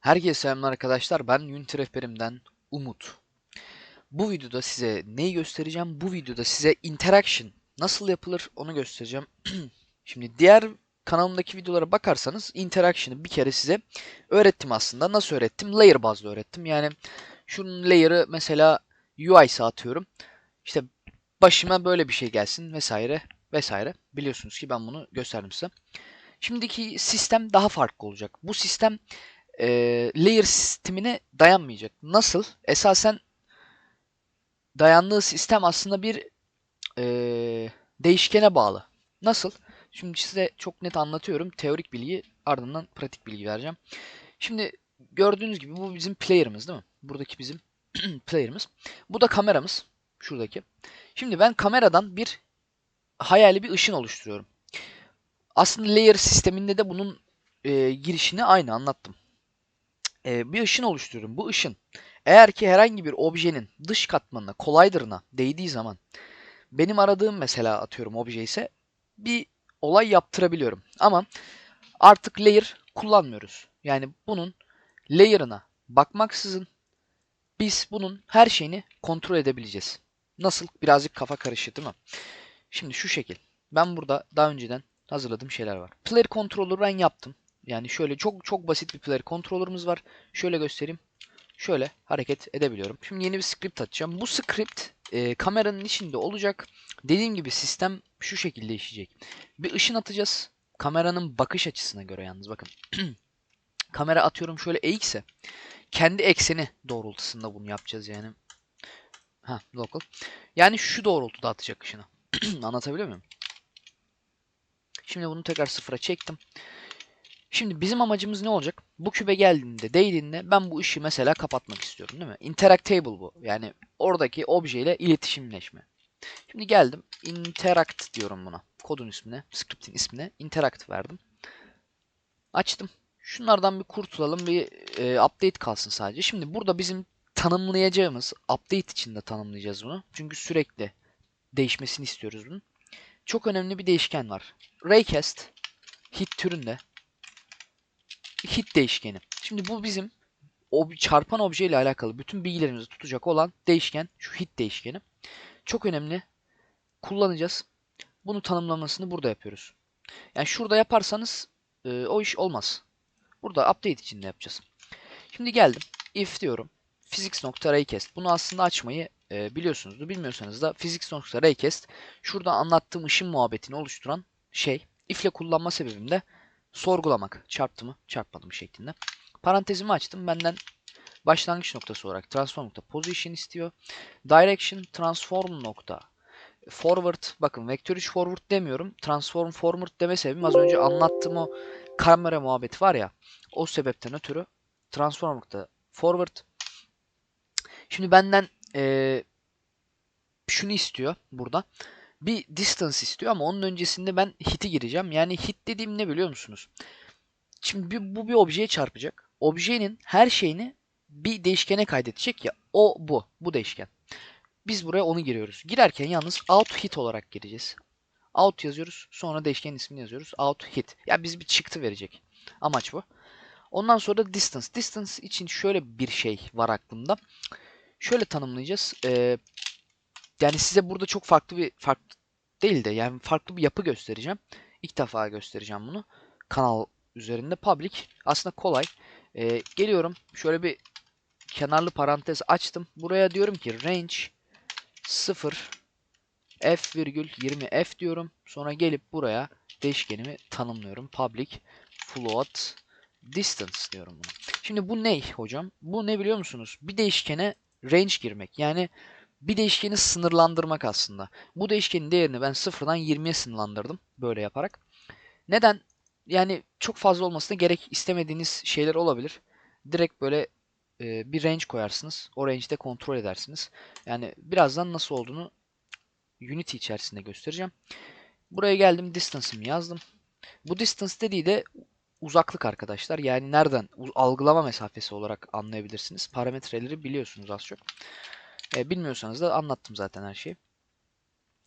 Herkese selamlar arkadaşlar. Ben Unity rehberimden Umut. Bu videoda size neyi göstereceğim? Bu videoda size interaction nasıl yapılır onu göstereceğim. Şimdi diğer kanalımdaki videolara bakarsanız interaction'ı bir kere size öğrettim aslında. Nasıl öğrettim? Layer bazlı öğrettim. Yani şunun layer'ı mesela UI'sa atıyorum. İşte başıma böyle bir şey gelsin vesaire vesaire. Biliyorsunuz ki ben bunu gösterdim size. Şimdiki sistem daha farklı olacak. Bu sistem e, layer sistemine dayanmayacak. Nasıl? Esasen dayandığı sistem aslında bir e, değişkene bağlı. Nasıl? Şimdi size çok net anlatıyorum. Teorik bilgi ardından pratik bilgi vereceğim. Şimdi gördüğünüz gibi bu bizim player'ımız değil mi? Buradaki bizim player'ımız. Bu da kameramız. Şuradaki. Şimdi ben kameradan bir hayali bir ışın oluşturuyorum. Aslında layer sisteminde de bunun e, girişini aynı anlattım e, bir ışın oluşturuyorum. Bu ışın eğer ki herhangi bir objenin dış katmanına, collider'ına değdiği zaman benim aradığım mesela atıyorum obje ise bir olay yaptırabiliyorum. Ama artık layer kullanmıyoruz. Yani bunun layer'ına bakmaksızın biz bunun her şeyini kontrol edebileceğiz. Nasıl? Birazcık kafa karıştı değil mi? Şimdi şu şekil. Ben burada daha önceden hazırladığım şeyler var. Player controller'ı ben yaptım. Yani şöyle çok çok basit bir player controller'ımız var. Şöyle göstereyim. Şöyle hareket edebiliyorum. Şimdi yeni bir script açacağım. Bu script e, kameranın içinde olacak. Dediğim gibi sistem şu şekilde işleyecek. Bir ışın atacağız. Kameranın bakış açısına göre yalnız bakın. Kamera atıyorum şöyle eğikse kendi ekseni doğrultusunda bunu yapacağız yani. Ha local. Yani şu doğrultuda atacak ışını. Anlatabiliyor muyum? Şimdi bunu tekrar sıfıra çektim. Şimdi bizim amacımız ne olacak? Bu kübe geldiğinde, değdiğinde ben bu ışığı mesela kapatmak istiyorum değil mi? Interactable bu. Yani oradaki obje ile iletişimleşme. Şimdi geldim. Interact diyorum buna. Kodun ismine, script'in ismine interact verdim. Açtım. Şunlardan bir kurtulalım. Bir e, update kalsın sadece. Şimdi burada bizim tanımlayacağımız, update için de tanımlayacağız bunu. Çünkü sürekli değişmesini istiyoruz bunun. Çok önemli bir değişken var. Raycast hit türünde hit değişkeni. Şimdi bu bizim ob çarpan obje ile alakalı bütün bilgilerimizi tutacak olan değişken şu hit değişkeni. Çok önemli. Kullanacağız. Bunu tanımlamasını burada yapıyoruz. Yani şurada yaparsanız e, o iş olmaz. Burada update içinde yapacağız. Şimdi geldim. If diyorum. physics.raycast. Bunu aslında açmayı e, biliyorsunuzdur. Bilmiyorsanız da physics.raycast şurada anlattığım ışın muhabbetini oluşturan şey. If ile kullanma sebebim de sorgulamak. Çarptı mı? Çarpmadı mı şeklinde. Parantezimi açtım. Benden başlangıç noktası olarak transform nokta position istiyor. Direction transform nokta forward. Bakın vektör 3 forward demiyorum. Transform forward deme sebebim az önce anlattığım o kamera muhabbeti var ya. O sebepten ötürü transform nokta forward. Şimdi benden ee, şunu istiyor burada bir distance istiyor ama onun öncesinde ben hit'i gireceğim. Yani hit dediğim ne biliyor musunuz? Şimdi bu bir objeye çarpacak. Objenin her şeyini bir değişkene kaydedecek ya. O bu. Bu değişken. Biz buraya onu giriyoruz. Girerken yalnız out hit olarak gireceğiz. Out yazıyoruz. Sonra değişkenin ismini yazıyoruz. Out hit. Ya yani biz bir çıktı verecek. Amaç bu. Ondan sonra distance. Distance için şöyle bir şey var aklımda. Şöyle tanımlayacağız. Ee, yani size burada çok farklı bir farklı değil de yani farklı bir yapı göstereceğim. İlk defa göstereceğim bunu. Kanal üzerinde public. Aslında kolay. Ee, geliyorum. Şöyle bir kenarlı parantez açtım. Buraya diyorum ki range 0 f virgül 20 f diyorum. Sonra gelip buraya değişkenimi tanımlıyorum. Public float distance diyorum bunu. Şimdi bu ne hocam? Bu ne biliyor musunuz? Bir değişkene range girmek. Yani bir değişkeni sınırlandırmak aslında. Bu değişkenin değerini ben sıfırdan 20'ye sınırlandırdım böyle yaparak. Neden? Yani çok fazla olmasına gerek istemediğiniz şeyler olabilir. Direkt böyle e, bir range koyarsınız. O range'de kontrol edersiniz. Yani birazdan nasıl olduğunu Unity içerisinde göstereceğim. Buraya geldim distance'ımı yazdım. Bu distance dediği de uzaklık arkadaşlar. Yani nereden algılama mesafesi olarak anlayabilirsiniz. Parametreleri biliyorsunuz az çok. E, bilmiyorsanız da anlattım zaten her şeyi.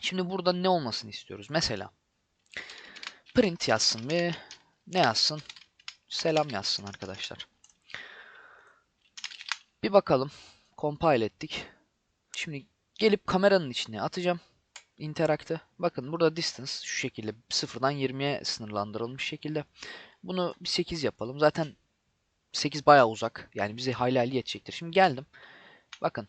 Şimdi burada ne olmasını istiyoruz? Mesela print yazsın ve ne yazsın? Selam yazsın arkadaşlar. Bir bakalım. Compile ettik. Şimdi gelip kameranın içine atacağım. Interact'ı. Bakın burada distance şu şekilde 0'dan 20'ye sınırlandırılmış şekilde. Bunu bir 8 yapalım. Zaten 8 bayağı uzak. Yani bize hayli hayli yetecektir. Şimdi geldim. Bakın.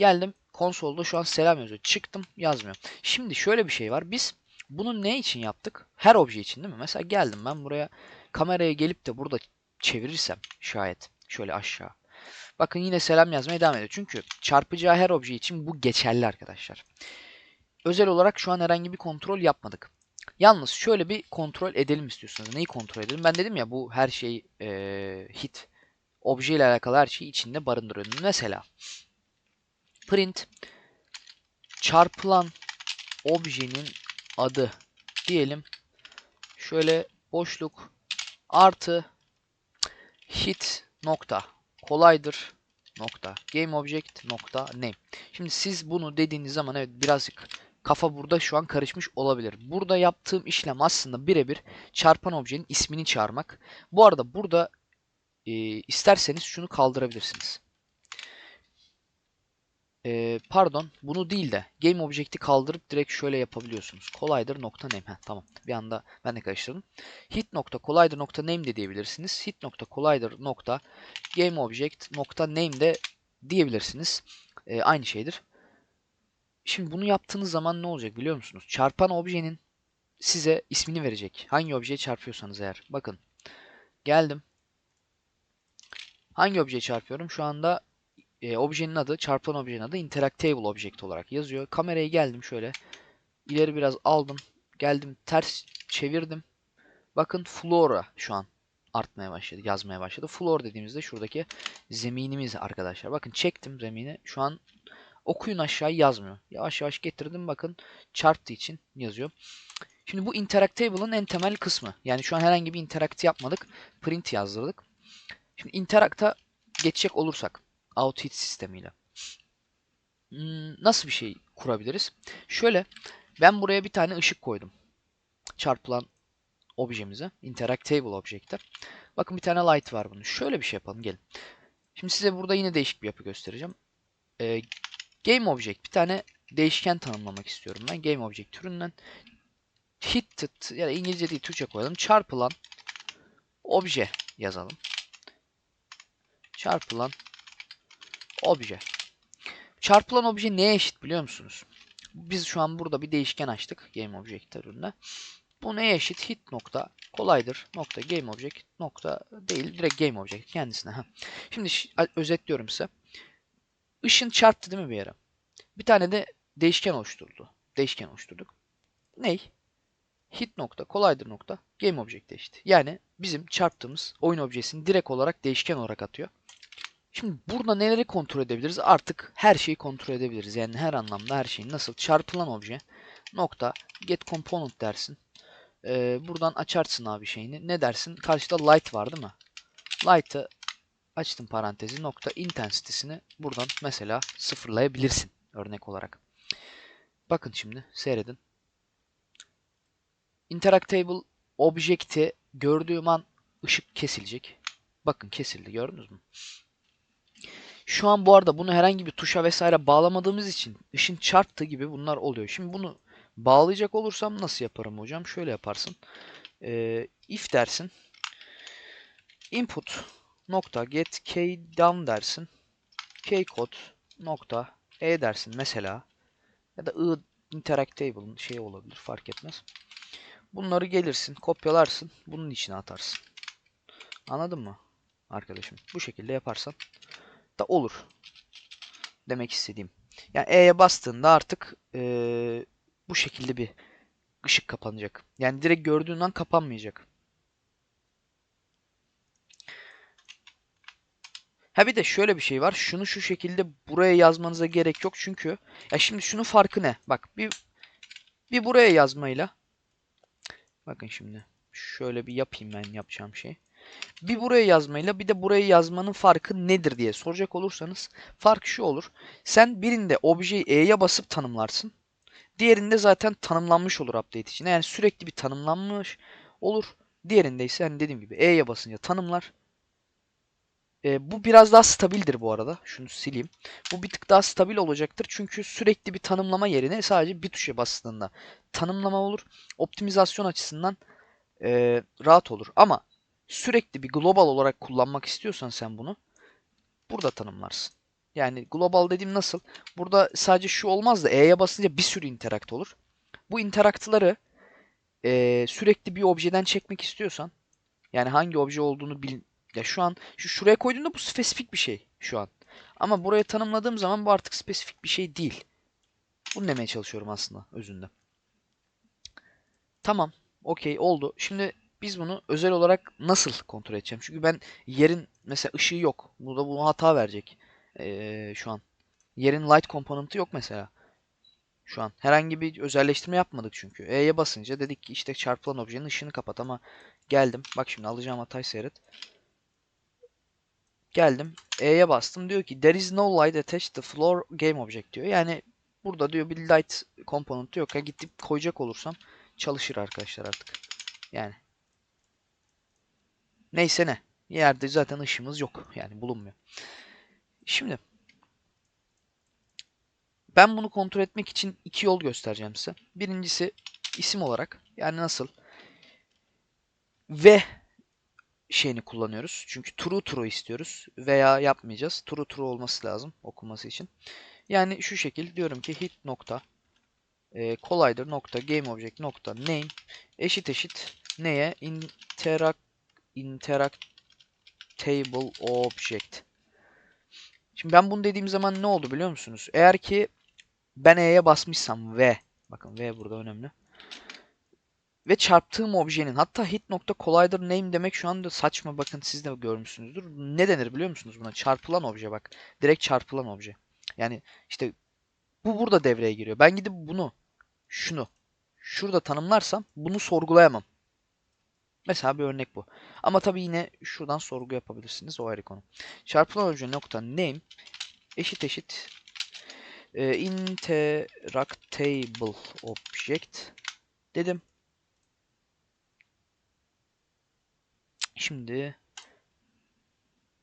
Geldim. Konsolda şu an selam yazıyor. Çıktım yazmıyor. Şimdi şöyle bir şey var. Biz bunu ne için yaptık? Her obje için değil mi? Mesela geldim ben buraya kameraya gelip de burada çevirirsem şayet şöyle aşağı. Bakın yine selam yazmaya devam ediyor. Çünkü çarpacağı her obje için bu geçerli arkadaşlar. Özel olarak şu an herhangi bir kontrol yapmadık. Yalnız şöyle bir kontrol edelim istiyorsanız. Neyi kontrol edelim? Ben dedim ya bu her şey eee, hit. Obje ile alakalı her şeyi içinde barındırıyor. Mesela print çarpılan objenin adı diyelim. Şöyle boşluk artı hit nokta kolaydır nokta game object nokta name. Şimdi siz bunu dediğiniz zaman evet birazcık kafa burada şu an karışmış olabilir. Burada yaptığım işlem aslında birebir çarpan objenin ismini çağırmak. Bu arada burada e, isterseniz şunu kaldırabilirsiniz. E, pardon bunu değil de game object'i kaldırıp direkt şöyle yapabiliyorsunuz. Collider nokta name. Heh, tamam. Bir anda ben de karıştırdım. Hit nokta collider nokta name de diyebilirsiniz. Hit nokta collider nokta game object nokta name de diyebilirsiniz. E, aynı şeydir. Şimdi bunu yaptığınız zaman ne olacak biliyor musunuz? Çarpan objenin size ismini verecek. Hangi objeye çarpıyorsanız eğer. Bakın. Geldim. Hangi objeye çarpıyorum? Şu anda e, objenin adı, çarpılan objenin adı interactable object olarak yazıyor. Kameraya geldim şöyle. İleri biraz aldım. Geldim ters çevirdim. Bakın flora şu an artmaya başladı, yazmaya başladı. Floor dediğimizde şuradaki zeminimiz arkadaşlar. Bakın çektim zemini. Şu an okuyun aşağı yazmıyor. Yavaş yavaş getirdim bakın çarptığı için yazıyor. Şimdi bu interactable'ın en temel kısmı. Yani şu an herhangi bir interact yapmadık. Print yazdırdık. Şimdi interact'a geçecek olursak out hit sistemiyle. Hmm, nasıl bir şey kurabiliriz? Şöyle ben buraya bir tane ışık koydum. Çarpılan objemize. Interactable object'te. Bakın bir tane light var bunun. Şöyle bir şey yapalım gelin. Şimdi size burada yine değişik bir yapı göstereceğim. Ee, Game Object bir tane değişken tanımlamak istiyorum ben. Game Object türünden hitted ya da İngilizce değil Türkçe koyalım. Çarpılan obje yazalım. Çarpılan obje. Çarpılan obje neye eşit biliyor musunuz? Biz şu an burada bir değişken açtık Game Object türünde. Bu neye eşit? Hit nokta kolaydır nokta Game Object nokta değil direkt Game Object kendisine. Ha. Şimdi özetliyorum size. Işın çarptı değil mi bir yere? Bir tane de değişken oluşturdu. Değişken oluşturduk. Ney? Hit nokta, kolaydır nokta, game object eşit. Yani bizim çarptığımız oyun objesini direkt olarak değişken olarak atıyor. Şimdi burada neleri kontrol edebiliriz? Artık her şeyi kontrol edebiliriz. Yani her anlamda her şeyin nasıl çarpılan obje nokta get component dersin. Ee, buradan açarsın abi şeyini. Ne dersin? Karşıda light var değil mi? Light'ı açtım parantezi nokta intensity'sini buradan mesela sıfırlayabilirsin örnek olarak. Bakın şimdi seyredin. Interactable object'i gördüğüm an ışık kesilecek. Bakın kesildi gördünüz mü? Şu an bu arada bunu herhangi bir tuşa vesaire bağlamadığımız için ışın çarptığı gibi bunlar oluyor. Şimdi bunu bağlayacak olursam nasıl yaparım hocam? Şöyle yaparsın. Ee, if dersin. Input nokta get key down dersin. Key code nokta e dersin mesela. Ya da i interactable'ın şey olabilir fark etmez. Bunları gelirsin, kopyalarsın, bunun içine atarsın. Anladın mı arkadaşım? Bu şekilde yaparsan da olur. Demek istediğim. Yani E'ye bastığında artık ee, bu şekilde bir ışık kapanacak. Yani direkt gördüğün an kapanmayacak. Ha bir de şöyle bir şey var. Şunu şu şekilde buraya yazmanıza gerek yok çünkü ya şimdi şunun farkı ne? Bak bir bir buraya yazmayla bakın şimdi şöyle bir yapayım ben yapacağım şey. Bir buraya yazmayla bir de buraya yazmanın farkı nedir diye soracak olursanız fark şu olur. Sen birinde objeyi E'ye basıp tanımlarsın. Diğerinde zaten tanımlanmış olur update için. Yani sürekli bir tanımlanmış olur. Diğerinde ise hani dediğim gibi E'ye basınca tanımlar. E, bu biraz daha stabildir bu arada. Şunu sileyim. Bu bir tık daha stabil olacaktır. Çünkü sürekli bir tanımlama yerine sadece bir tuşa bastığında tanımlama olur. Optimizasyon açısından e, rahat olur. Ama sürekli bir global olarak kullanmak istiyorsan sen bunu burada tanımlarsın. Yani global dediğim nasıl? Burada sadece şu olmaz da E'ye basınca bir sürü interakt olur. Bu interaktları e, sürekli bir objeden çekmek istiyorsan yani hangi obje olduğunu bil ya şu an şu şuraya koyduğumda bu spesifik bir şey şu an. Ama buraya tanımladığım zaman bu artık spesifik bir şey değil. Bunu demeye çalışıyorum aslında özünde. Tamam. Okey oldu. Şimdi biz bunu özel olarak nasıl kontrol edeceğim? Çünkü ben yerin mesela ışığı yok. Bu da bunu hata verecek. Ee, şu an. Yerin light komponenti yok mesela. Şu an. Herhangi bir özelleştirme yapmadık çünkü. E'ye basınca dedik ki işte çarpılan objenin ışığını kapat ama geldim. Bak şimdi alacağım hatayı seyret. Geldim. E'ye bastım. Diyor ki there is no light attached to floor game object diyor. Yani burada diyor bir light komponenti yok. Ya gidip koyacak olursam çalışır arkadaşlar artık. Yani. Neyse ne. Yerde zaten ışığımız yok. Yani bulunmuyor. Şimdi ben bunu kontrol etmek için iki yol göstereceğim size. Birincisi isim olarak. Yani nasıl? Ve şeyini kullanıyoruz. Çünkü true true istiyoruz. Veya yapmayacağız. True true olması lazım okuması için. Yani şu şekil diyorum ki hit nokta e, collider nokta game object nokta name eşit eşit neye interact interactable object. Şimdi ben bunu dediğim zaman ne oldu biliyor musunuz? Eğer ki ben E'ye basmışsam ve bakın V burada önemli. Ve çarptığım objenin hatta hit nokta collider name demek şu anda saçma bakın siz de görmüşsünüzdür. Ne denir biliyor musunuz buna? Çarpılan obje bak. Direkt çarpılan obje. Yani işte bu burada devreye giriyor. Ben gidip bunu şunu şurada tanımlarsam bunu sorgulayamam. Mesela bir örnek bu. Ama tabii yine şuradan sorgu yapabilirsiniz. O ayrı konu. Çarpılan obje nokta name eşit eşit e, interactable object dedim. Şimdi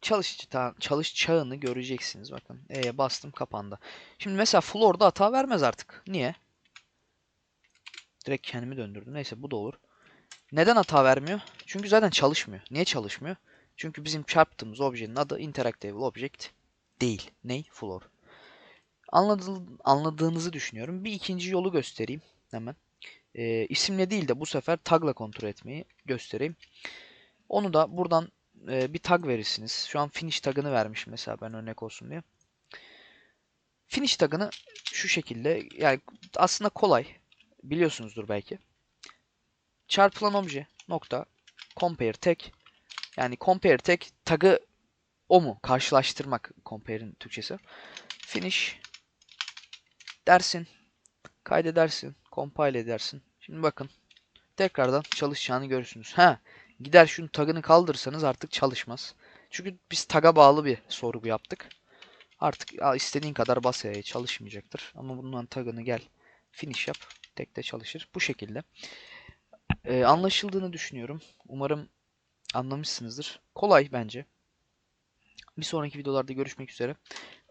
çalış, çalış çağını göreceksiniz. Bakın E'ye bastım kapandı. Şimdi mesela floor'da hata vermez artık. Niye? Direkt kendimi döndürdüm. Neyse bu da olur. Neden hata vermiyor? Çünkü zaten çalışmıyor. Niye çalışmıyor? Çünkü bizim çarptığımız objenin adı interactable object değil. Ney? Floor. Anladı, anladığınızı düşünüyorum. Bir ikinci yolu göstereyim hemen. E, isimle değil de bu sefer tagla kontrol etmeyi göstereyim. Onu da buradan e, bir tag verirsiniz. Şu an finish tagını vermiş mesela ben örnek olsun diye. Finish tagını şu şekilde yani aslında kolay. Biliyorsunuzdur belki. Çarpılan obje nokta compare tek yani compare tek tagı o mu? Karşılaştırmak compare'in Türkçesi. Finish dersin. Kaydedersin. Compile edersin. Şimdi bakın. Tekrardan çalışacağını görürsünüz. Ha, gider şunun tagını kaldırırsanız artık çalışmaz. Çünkü biz taga bağlı bir sorgu yaptık. Artık istediğin kadar bas çalışmayacaktır. Ama bundan tagını gel finish yap. Tek de çalışır. Bu şekilde. Ee, anlaşıldığını düşünüyorum. Umarım anlamışsınızdır. Kolay bence. Bir sonraki videolarda görüşmek üzere.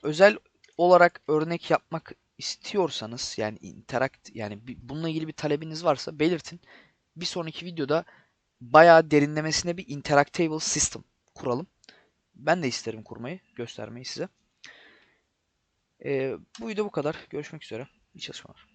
Özel olarak örnek yapmak istiyorsanız yani interakt yani bununla ilgili bir talebiniz varsa belirtin. Bir sonraki videoda bayağı derinlemesine bir interactable system kuralım. Ben de isterim kurmayı, göstermeyi size. Ee, bu video bu kadar. Görüşmek üzere. İyi çalışmalar.